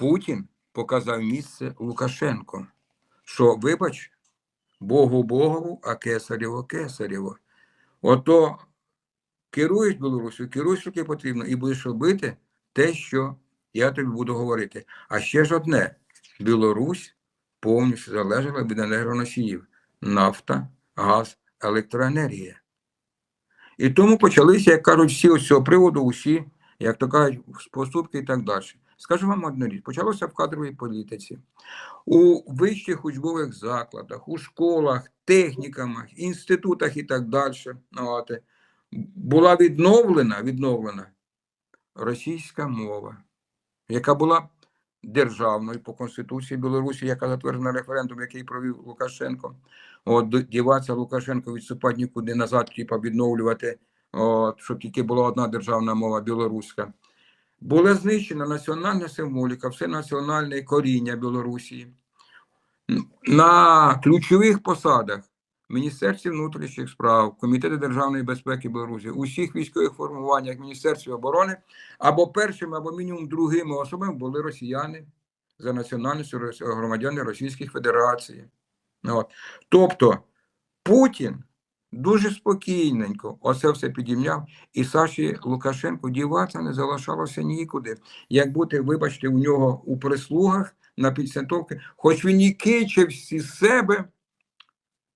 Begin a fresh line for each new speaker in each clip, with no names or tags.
Путін показав місце Лукашенко, що, вибач, Богу Богову, а кесарєво кесарєво. Ото керуєш Білорусю, керуй, скільки потрібно, і будеш робити те, що я тобі буду говорити. А ще ж одне: Білорусь повністю залежала від енергоносіїв: нафта, газ, електроенергія. І тому почалися, як кажуть, всі з цього приводу, усі, як то кажуть, поступки і так далі. Скажу вам одну річ: почалося в кадровій політиці, у вищих учбових закладах, у школах, технікумах, інститутах і так далі. От, була відновлена, відновлена російська мова, яка була державною по Конституції Білорусі, яка затверджена референдум, який провів Лукашенко. От діватися Лукашенко відступати нікуди назад, типа відновлювати, от, щоб тільки була одна державна мова білоруська. Була знищена національна символіка, все національне коріння Білорусі. На ключових посадах Міністерстві внутрішніх справ, Комітеті державної безпеки Білорусі, усіх військових формуваннях Міністерстві оборони або першими, або мінімум другими особами були росіяни за національністю громадяни Російської Федерації. От. Тобто Путін дуже спокійненько оце все підійняв, і Саші Лукашенку діватися не залишалося нікуди. Як бути, вибачте, у нього у прислугах на підсантовки, хоч він і кичився з себе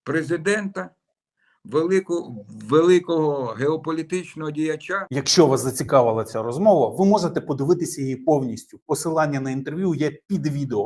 президента, велику, великого геополітичного діяча,
Якщо вас зацікавила ця розмова, ви можете подивитися її повністю. Посилання на інтерв'ю є під відео.